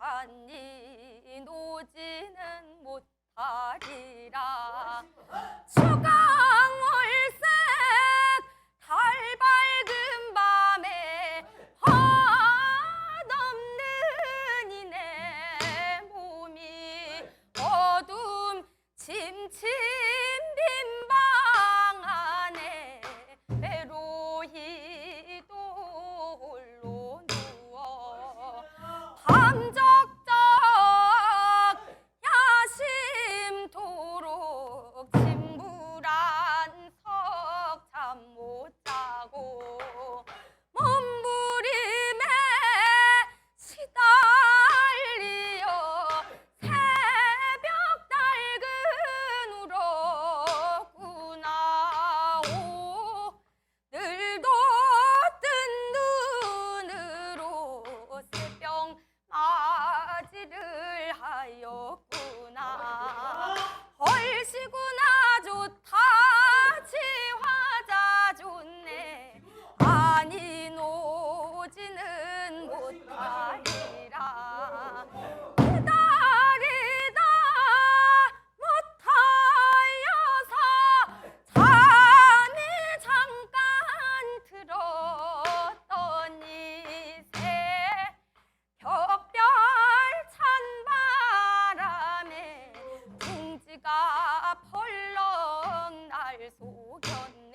아니하니 노지는 못하리 아니라 기다리다 못하여서 잠이 잠깐 들었더니 새 벽별 찬 바람에 둥지가 벌렁 날 속였네.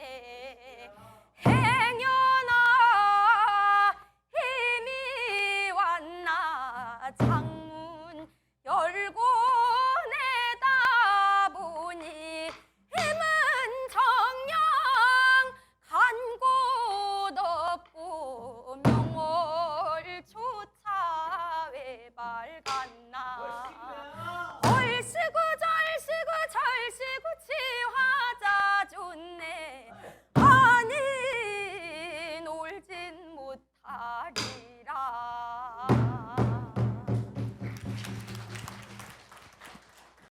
아빠 일가